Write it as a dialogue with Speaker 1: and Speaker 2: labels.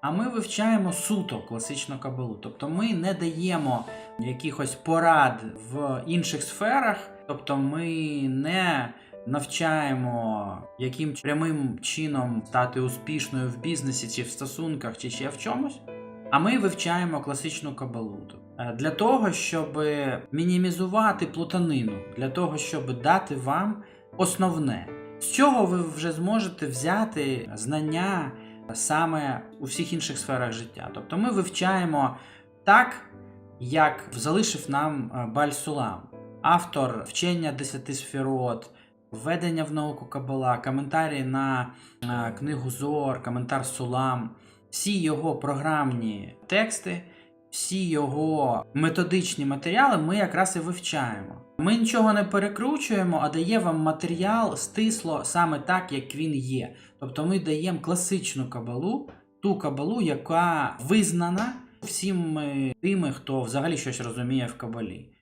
Speaker 1: А ми вивчаємо суто класичну кабалу. Тобто ми не даємо якихось порад в інших сферах, тобто ми не навчаємо, яким прямим чином стати успішною в бізнесі чи в стосунках, чи ще в чомусь. А ми вивчаємо класичну кабалу Е, для того, щоб мінімізувати плутанину, для того, щоб дати вам основне, з чого ви вже зможете взяти знання саме у всіх інших сферах життя. Тобто ми вивчаємо так, як залишив нам е, Баль Сулам, автор вчення десяти сферот, введення в науку Кабала, коментарі на е, книгу Зор, коментар Сулам, всі його програмні тексти, всі його методичні матеріали ми якраз і вивчаємо. Ми нічого не перекручуємо, а дає вам матеріал стисло саме так, як він є. Тобто ми даємо класичну кабалу, ту кабалу, яка визнана всіми тими, хто взагалі щось розуміє в кабалі.